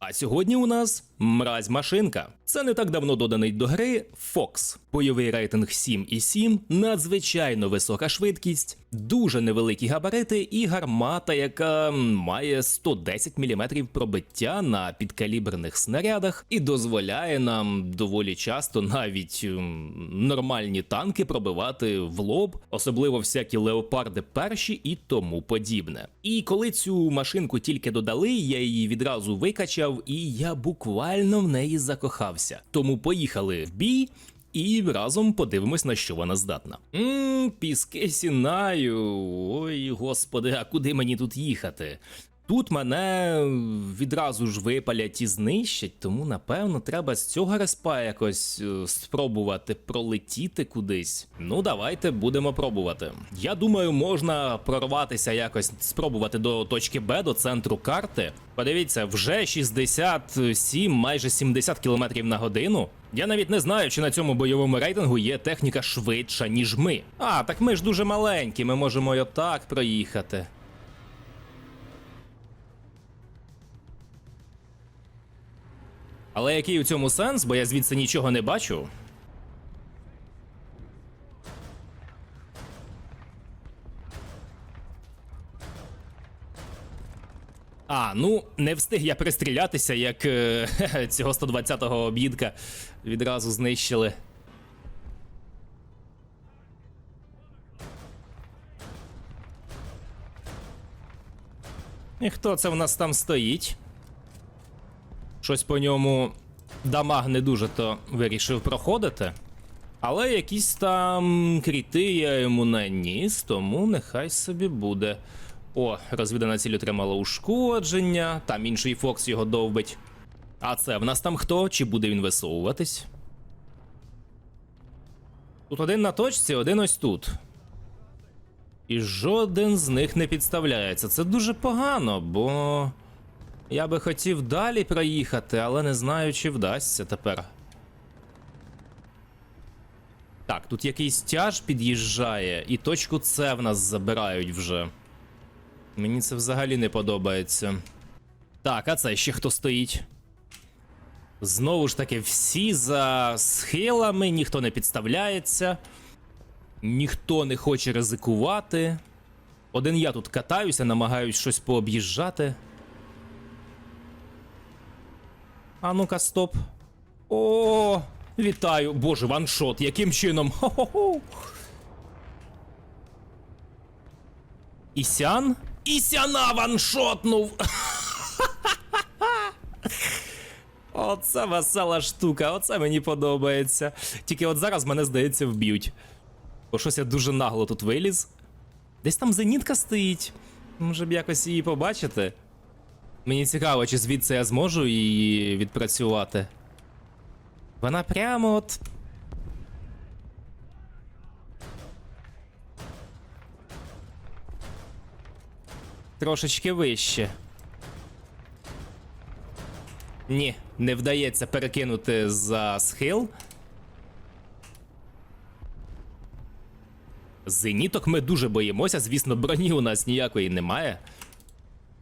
А сьогодні у нас мразь машинка. Це не так давно доданий до гри Fox. Бойовий рейтинг 7,7, надзвичайно висока швидкість, дуже невеликі габарити і гармата, яка має 110 мм пробиття на підкаліберних снарядах і дозволяє нам доволі часто навіть нормальні танки пробивати в лоб, особливо всякі леопарди перші і тому подібне. І коли цю машинку тільки додали, я її відразу викачав, і я буквально в неї закохався. Тому поїхали в бій. І разом подивимось, на що вона здатна. Мм, піски сінаю. Ой, господи, а куди мені тут їхати? Тут мене відразу ж випалять і знищать, тому напевно треба з цього респа якось е, спробувати пролетіти кудись. Ну, давайте будемо пробувати. Я думаю, можна прорватися якось, спробувати до точки Б, до центру карти. Подивіться, вже 67, майже 70 км на годину. Я навіть не знаю, чи на цьому бойовому рейтингу є техніка швидша, ніж ми. А, так ми ж дуже маленькі, ми можемо й отак проїхати. Але який у цьому сенс, бо я звідси нічого не бачу. А, ну не встиг я пристрілятися, як е, цього 120-го об'їдка відразу знищили. І хто це в нас там стоїть? Щось по ньому дамаг не дуже то вирішив проходити. Але якісь там кріти я йому наніс, тому нехай собі буде. О, розвідана ціль отримала ушкодження, там інший Фокс його довбить. А це в нас там хто? Чи буде він висовуватись? Тут один на точці, один ось тут. І жоден з них не підставляється. Це дуже погано, бо. Я би хотів далі проїхати, але не знаю, чи вдасться тепер. Так, тут якийсь тяж під'їжджає, і точку С в нас забирають вже. Мені це взагалі не подобається. Так, а це ще хто стоїть? Знову ж таки, всі за схилами, ніхто не підставляється, ніхто не хоче ризикувати. Один я тут катаюся, намагаюсь щось пооб'їжджати. А ну-ка, стоп. О, вітаю. Боже, ваншот, яким чином? Хо-хо-хо. Ісян? Ісяна ваншотнув! Оце весела штука, оце мені подобається. Тільки от зараз мене, здається, вб'ють. Бо щось я дуже нагло тут виліз. Десь там зенітка стоїть. Може б якось її побачити. Мені цікаво, чи звідси я зможу її відпрацювати. Вона прямо от. Трошечки вище. Ні, не вдається перекинути за схил. Зеніток ми дуже боїмося, звісно, броні у нас ніякої немає.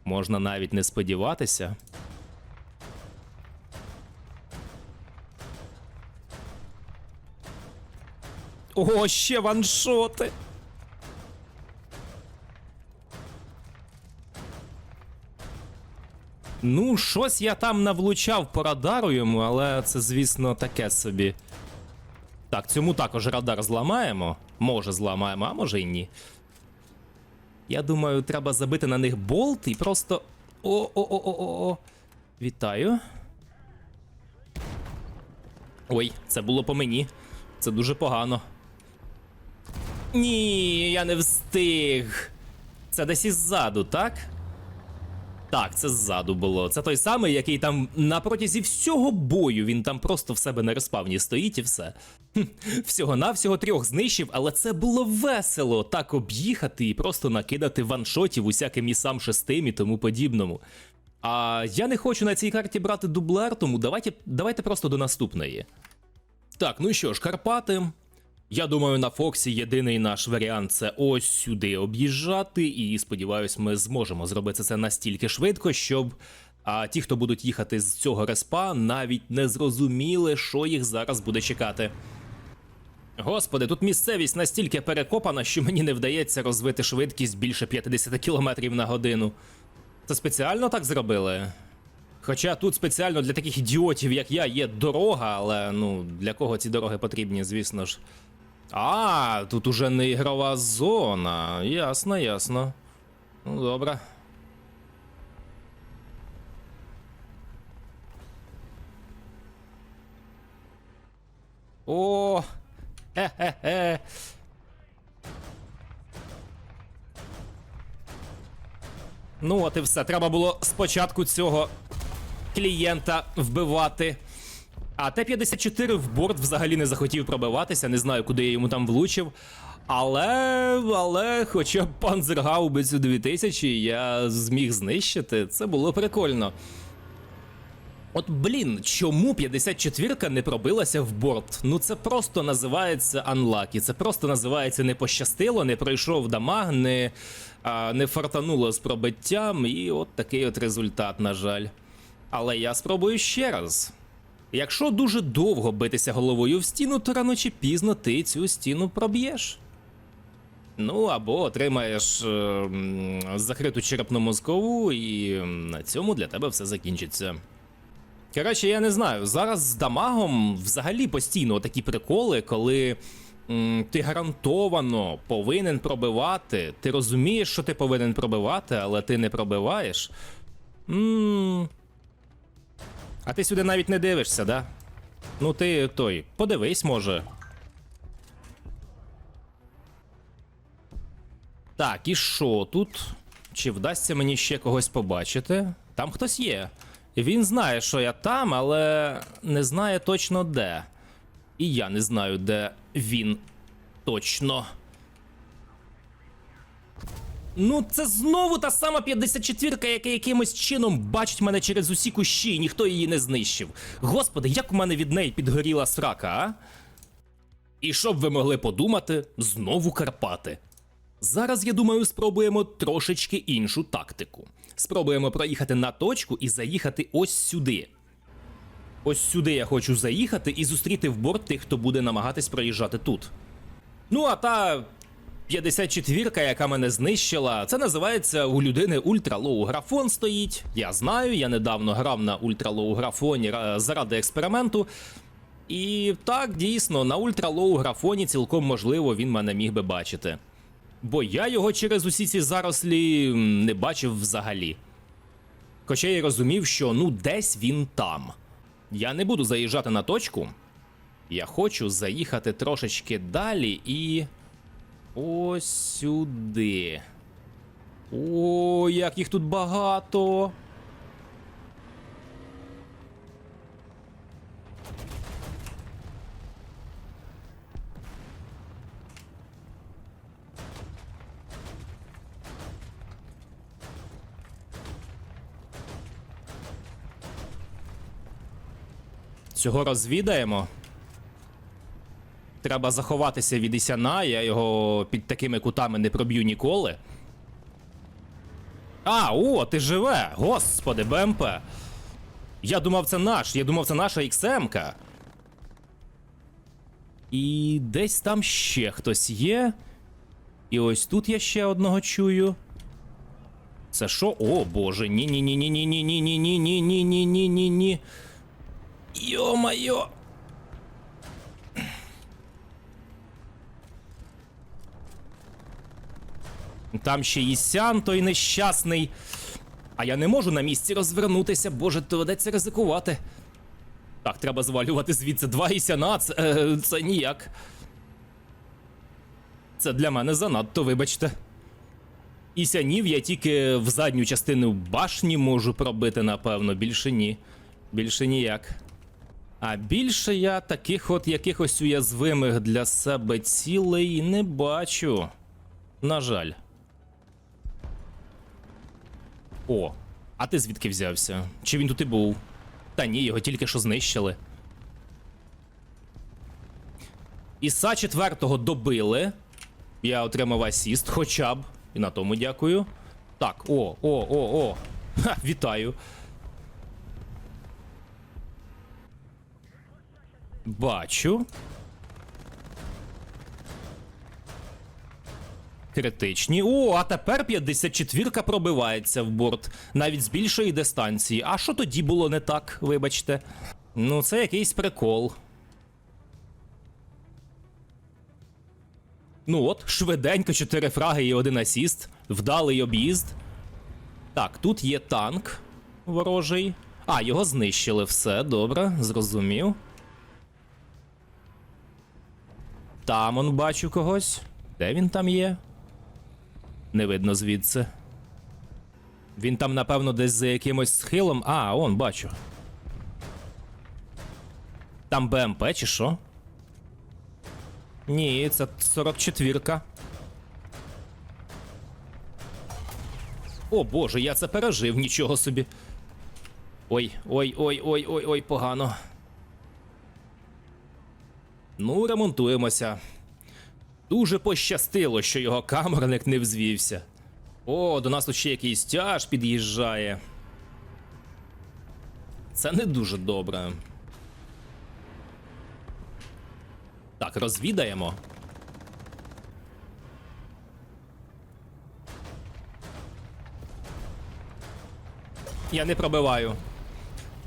Можна навіть не сподіватися. О, ще ваншоти. Ну, щось я там навлучав по радару йому, але це, звісно, таке собі. Так, цьому також радар зламаємо. Може, зламаємо, а може і ні. Я думаю, треба забити на них болт і просто. О-о-о-о-о. Вітаю. Ой, це було по мені. Це дуже погано. Ні, я не встиг. Це десь іззаду, так? Так, це ззаду було. Це той самий, який там на протязі всього бою він там просто в себе на респавні стоїть і все. Хм, Всього-навсього трьох знищив, але це було весело так об'їхати і просто накидати ваншотів усяким і сам шестим і тому подібному. А я не хочу на цій карті брати дублер, тому давайте, давайте просто до наступної. Так, ну що ж, Карпати. Я думаю, на Фоксі єдиний наш варіант це ось сюди об'їжджати, і сподіваюсь, ми зможемо зробити це настільки швидко, щоб А ті, хто будуть їхати з цього респа, навіть не зрозуміли, що їх зараз буде чекати. Господи, тут місцевість настільки перекопана, що мені не вдається розвити швидкість більше 50 км на годину. Це спеціально так зробили? Хоча тут спеціально для таких ідіотів, як я, є дорога, але ну для кого ці дороги потрібні, звісно ж. А, тут уже не ігрова зона. Ясно, ясно. Ну, добре. О! Хе-хе-хе. Ну, от і все. Треба було спочатку цього клієнта вбивати. А Т-54 в борт взагалі не захотів пробиватися, не знаю, куди я йому там влучив. Але, але, хоча б панзергаубицю 2000 я зміг знищити, це було прикольно. От блін, чому 54-ка не пробилася в борт? Ну це просто називається unlucky, це просто називається не пощастило, не пройшов дамаг, не, а, не фартануло з пробиттям, і от такий от результат, на жаль. Але я спробую ще раз. Якщо дуже довго битися головою в стіну, то рано чи пізно ти цю стіну проб'єш. Ну або отримаєш е, закриту черепно-мозкову, і на цьому для тебе все закінчиться. Коротше, я не знаю. Зараз з дамагом взагалі постійно такі приколи, коли м, ти гарантовано повинен пробивати. Ти розумієш, що ти повинен пробивати, але ти не пробиваєш. м А ти сюди навіть не дивишся, да? Ну ти той, подивись, може. Так, і що тут? Чи вдасться мені ще когось побачити? Там хтось є. Він знає, що я там, але не знає точно де. І я не знаю, де він точно. Ну, це знову та сама 54-ка, яка якимось чином бачить мене через усі кущі, і ніхто її не знищив. Господи, як у мене від неї підгоріла срака, а? І щоб ви могли подумати, знову Карпати. Зараз, я думаю, спробуємо трошечки іншу тактику. Спробуємо проїхати на точку і заїхати ось сюди. Ось сюди я хочу заїхати і зустріти в борт тих, хто буде намагатись проїжджати тут. Ну, а та 54-ка, яка мене знищила, це називається у людини ультралоу графон стоїть. Я знаю, я недавно грав на ультралоу графоні заради експерименту. І так, дійсно, на ультралоу графоні цілком можливо він мене міг би бачити. Бо я його через усі ці зарослі не бачив взагалі. Хоча я розумів, що ну десь він там. Я не буду заїжджати на точку. Я хочу заїхати трошечки далі і. Ось сюди. О, як їх тут багато. Цього розвідаємо. Треба заховатися від Ісяна, я його під такими кутами не проб'ю ніколи. А, о, ти живе! Господи, БМП. Я думав, це наш, я думав, це наша XM-ка. І десь там ще хтось є. І ось тут я ще одного чую. Це що? О, боже, ні-ні-ні-ні-ні-ні-ні-ні-ні-ні-ні-ні-ні-ні. Йо-майо! Там ще і Сян той нещасний. А я не можу на місці розвернутися, боже, доведеться ризикувати. Так, треба звалювати звідси два Ісяна, це, е, це ніяк. Це для мене занадто, вибачте. Ісянів я тільки в задню частину башні можу пробити, напевно, більше ні. Більше ніяк. А більше я таких от якихось уязвимих для себе цілей не бачу. На жаль. О, а ти звідки взявся? Чи він тут і був? Та ні, його тільки що знищили. Іса четвертого добили. Я отримав асіст хоча б. І на тому дякую. Так, о, о, о, о. Ха, Вітаю. Бачу. Критичні. О, а тепер 54-ка пробивається в борт. Навіть з більшої дистанції. А що тоді було не так, вибачте? Ну, це якийсь прикол. Ну от, швиденько 4 фраги і один асіст. Вдалий об'їзд. Так, тут є танк ворожий. А, його знищили все, добре, зрозумів. Там он бачу когось. Де він там є? Не видно звідси. Він там, напевно, десь за якимось схилом. А, он бачу. Там БМП чи що? Ні, це 44-ка. О боже, я це пережив, нічого собі. Ой, ой, ой, ой, ой, ой, погано. Ну, ремонтуємося. Дуже пощастило, що його камерник не взвівся. О, до нас тут ще якийсь тяж під'їжджає. Це не дуже добре. Так, розвідаємо. Я не пробиваю.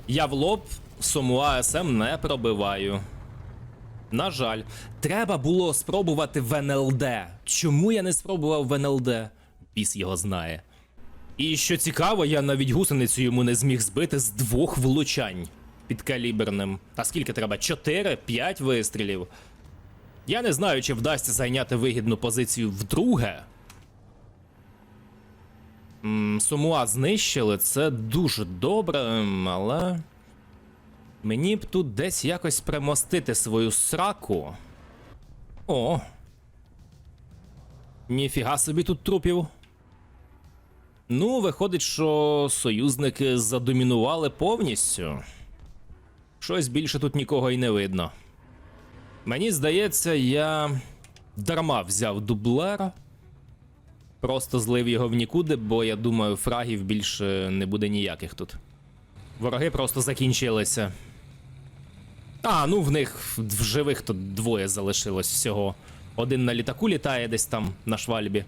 Я в лоб Сомуа СМ не пробиваю. На жаль, треба було спробувати в НЛД. Чому я не спробував в НЛД? Біс його знає. І що цікаво, я навіть гусеницю йому не зміг збити з двох влучань підкаліберним. А скільки треба? 4-5 вистрілів. Я не знаю, чи вдасться зайняти вигідну позицію вдруге. Сумуа знищили, це дуже добре, але. Мені б тут десь якось примостити свою сраку. О. Ніфіга собі тут трупів. Ну, виходить, що союзники задомінували повністю. Щось більше тут нікого й не видно. Мені здається, я дарма взяв дублера. Просто злив його в нікуди, бо я думаю, фрагів більше не буде ніяких тут. Вороги просто закінчилися. А, ну в них в живих тут двоє залишилось всього. Один на літаку літає десь там на швальбі.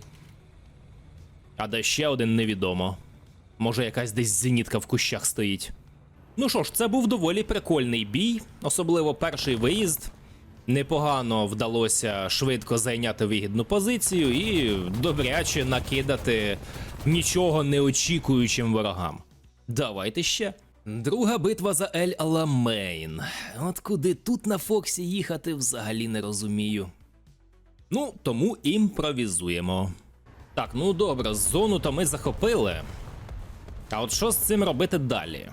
А де ще один невідомо. Може, якась десь зенітка в кущах стоїть. Ну що ж, це був доволі прикольний бій, особливо перший виїзд. Непогано вдалося швидко зайняти вигідну позицію і добряче накидати нічого не очікуючим ворогам. Давайте ще. Друга битва за Ель Аламейн. От куди тут на Фоксі їхати взагалі не розумію. Ну, тому імпровізуємо. Так, ну добре, зону то ми захопили. А от що з цим робити далі?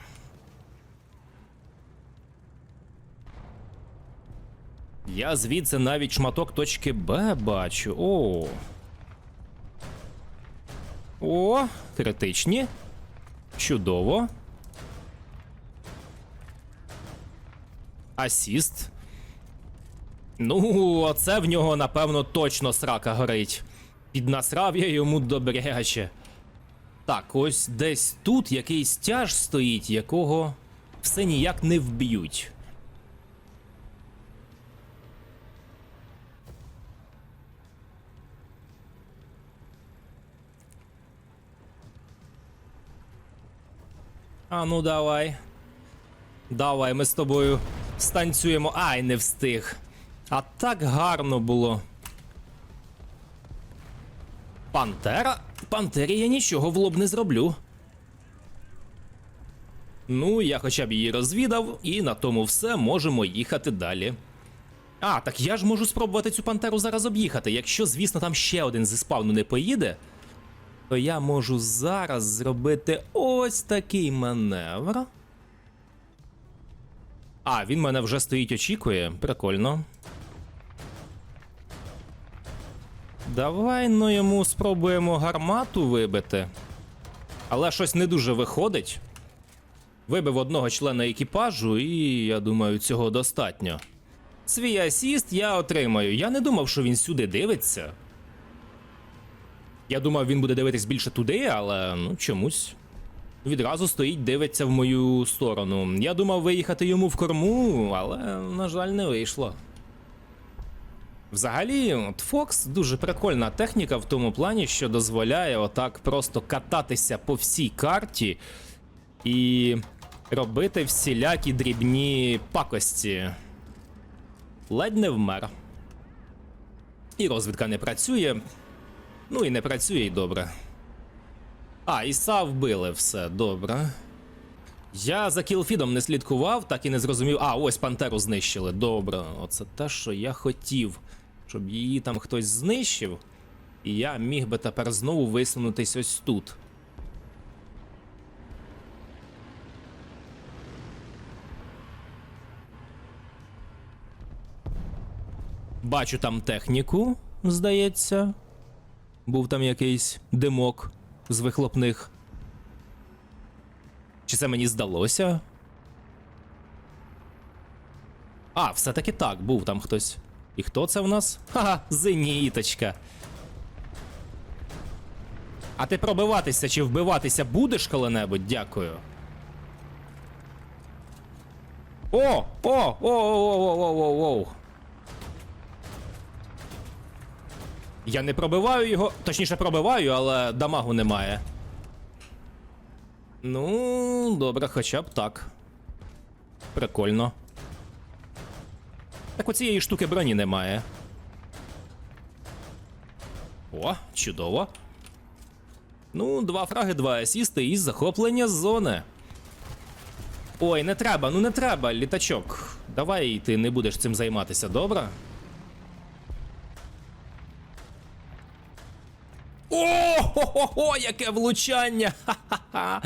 Я звідси навіть шматок точки Б бачу. О. О, критичні. Чудово. Асіст. Ну, оце в нього, напевно, точно срака горить. Піднасрав я йому добряче. Так, ось десь тут якийсь тяж стоїть, якого все ніяк не вб'ють. А ну давай. Давай, ми з тобою станцюємо. Ай, не встиг. А так гарно було. Пантера? Пантері я нічого в лоб не зроблю. Ну, я хоча б її розвідав, і на тому все можемо їхати далі. А, так я ж можу спробувати цю пантеру зараз об'їхати. Якщо, звісно, там ще один зі спавну не поїде, то я можу зараз зробити ось такий маневр. А, він мене вже стоїть, очікує. Прикольно. Давай ну йому спробуємо гармату вибити. Але щось не дуже виходить. Вибив одного члена екіпажу, і я думаю, цього достатньо. Свій асіст я отримаю. Я не думав, що він сюди дивиться. Я думав, він буде дивитись більше туди, але ну чомусь. Відразу стоїть, дивиться в мою сторону. Я думав виїхати йому в корму, але, на жаль, не вийшло. Взагалі, от Фокс дуже прикольна техніка в тому плані, що дозволяє отак просто кататися по всій карті і робити всілякі дрібні пакості. Ледь не вмер. І розвідка не працює. Ну і не працює і добре. А, Іса вбили все, добре. Я за кілфідом не слідкував, так і не зрозумів. А, ось пантеру знищили. Добре. Оце те, що я хотів, щоб її там хтось знищив. І я міг би тепер знову висунутись ось тут. Бачу там техніку, здається. Був там якийсь димок з вихлопних. Чи це мені здалося? А, все-таки так, був там хтось. І хто це в нас? Ха-ха, зеніточка. А ти пробиватися чи вбиватися будеш коли-небудь? Дякую. О! О! О! Я не пробиваю його, точніше пробиваю, але дамагу немає. Ну, добре, хоча б так. Прикольно. Так у цієї штуки броні немає. О, чудово. Ну, два фраги, два асісти і захоплення зони. Ой, не треба, ну не треба, літачок. Давай ти не будеш цим займатися, добре? О, хо-хо-хо, яке влучання! Ха-ха-ха!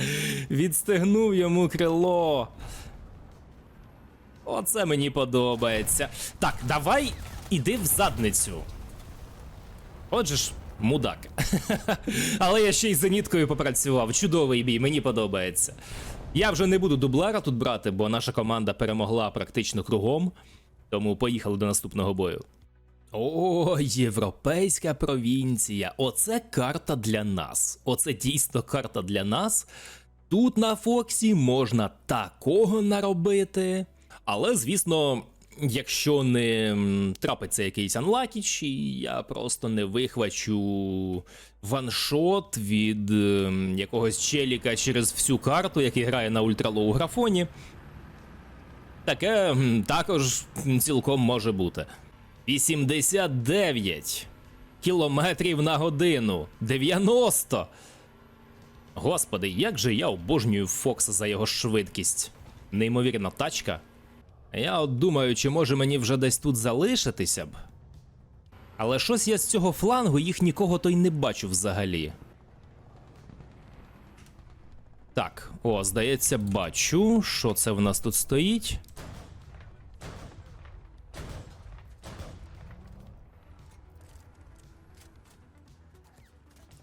Відстегнув йому крило. Оце мені подобається. Так, давай іди в задницю. Отже ж, мудак. Але я ще й зеніткою попрацював. Чудовий бій, мені подобається. Я вже не буду дублера тут брати, бо наша команда перемогла практично кругом. Тому поїхали до наступного бою. О, європейська провінція. Оце карта для нас. Оце дійсно карта для нас. Тут на Фоксі можна такого наробити. Але, звісно, якщо не трапиться якийсь анлакіч, і я просто не вихвачу ваншот від ем, якогось челіка через всю карту, який грає на ультралоу графоні. Таке також цілком може бути. 89 кілометрів на годину. 90. Господи, як же я обожнюю Фокса за його швидкість. Неймовірна тачка. Я от думаю, чи може мені вже десь тут залишитися б. Але щось я з цього флангу їх нікого то й не бачу взагалі. Так, о, здається, бачу, що це в нас тут стоїть.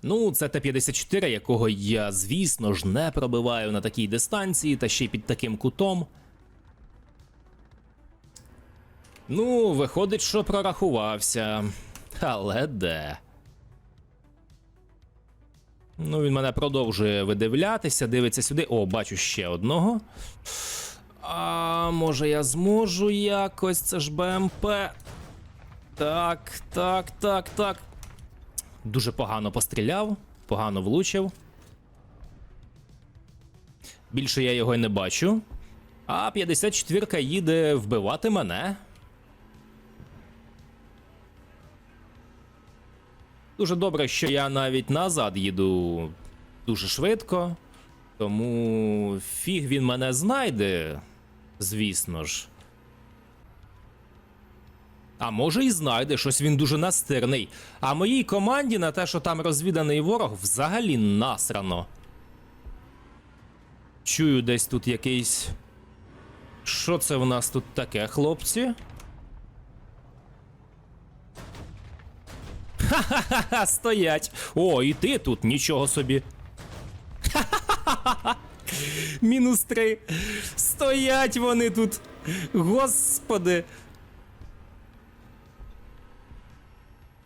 Ну, це Т-54, якого я, звісно ж, не пробиваю на такій дистанції та ще й під таким кутом. Ну, виходить, що прорахувався. Але де? Ну, він мене продовжує видивлятися, дивиться сюди. О, бачу ще одного. А може я зможу якось? Це ж БМП. Так, так, так, так. Дуже погано постріляв, погано влучив. Більше я його й не бачу. А 54-ка їде вбивати мене. Дуже добре, що я навіть назад їду дуже швидко. Тому фіг він мене знайде, звісно ж. А може і знайде, щось він дуже настирний. А моїй команді на те, що там розвіданий ворог, взагалі насрано. Чую десь тут якийсь. Що це в нас тут таке, хлопці? Ха-ха-ха, стоять. О, і ти тут нічого собі. Ха-ха-ха. Мінус три. Стоять вони тут. Господи.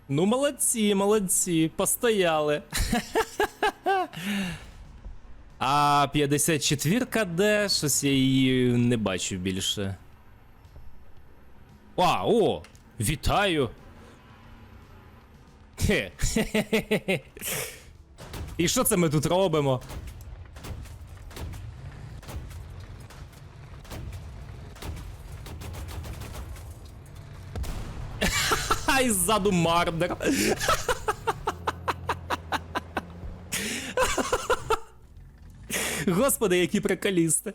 Ну, молодці, молодці, постояли. А 54-ка де? Щось я її не бачу більше. А, о! Вітаю! Хе. І що це ми тут робимо? Ай, ззаду мардер. Господи, які приколісти.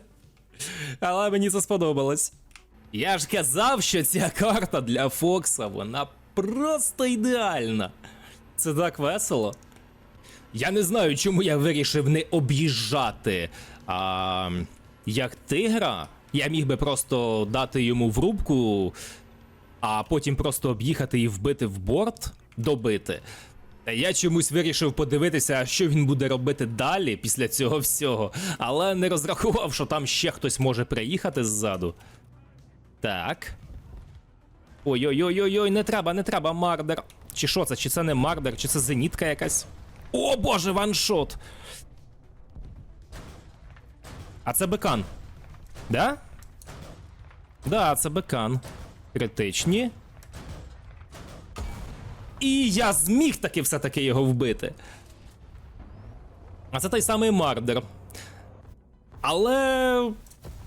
Але мені це сподобалось. Я ж казав, що ця карта для Фокса, вона просто ідеальна. Це так весело. Я не знаю, чому я вирішив не об'їжджати. А, як тигра, я міг би просто дати йому в рубку, а потім просто об'їхати і вбити в борт, добити. Я чомусь вирішив подивитися, що він буде робити далі після цього всього, але не розрахував, що там ще хтось може приїхати ззаду. Так. Ой-ой-ой-ой, не треба, не треба, мардер. Чи що це? Чи це не мардер, чи це зенітка якась? О боже, ваншот! А це бекан. Да? Да, це бекан. Критичні. І я зміг таки все-таки його вбити. А це той самий мардер. Але.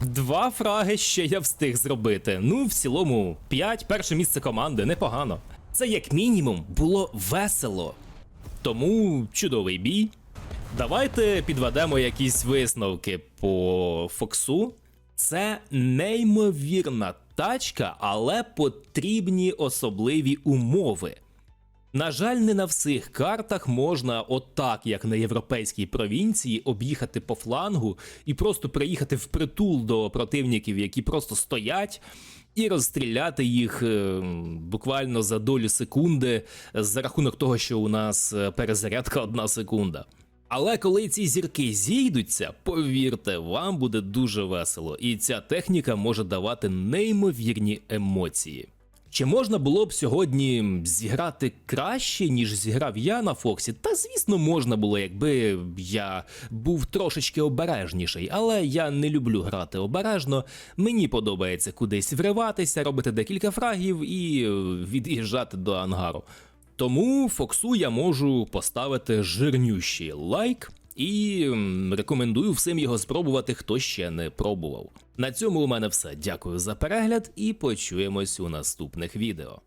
Два фраги ще я встиг зробити. Ну, в цілому, 5, перше місце команди, непогано. Це як мінімум було весело. Тому чудовий бій. Давайте підведемо якісь висновки по Фоксу. Це неймовірна тачка, але потрібні особливі умови. На жаль, не на всіх картах можна отак, як на європейській провінції, об'їхати по флангу і просто приїхати впритул до противників, які просто стоять, і розстріляти їх е, буквально за долю секунди за рахунок того, що у нас е, перезарядка одна секунда. Але коли ці зірки зійдуться, повірте, вам буде дуже весело, і ця техніка може давати неймовірні емоції. Чи можна було б сьогодні зіграти краще, ніж зіграв я на Фоксі? Та звісно, можна було, якби я був трошечки обережніший, але я не люблю грати обережно. Мені подобається кудись вриватися, робити декілька фрагів і е, від'їжджати до ангару. Тому Фоксу я можу поставити жирнющий лайк. І рекомендую всім його спробувати, хто ще не пробував. На цьому у мене все. Дякую за перегляд і почуємось у наступних відео.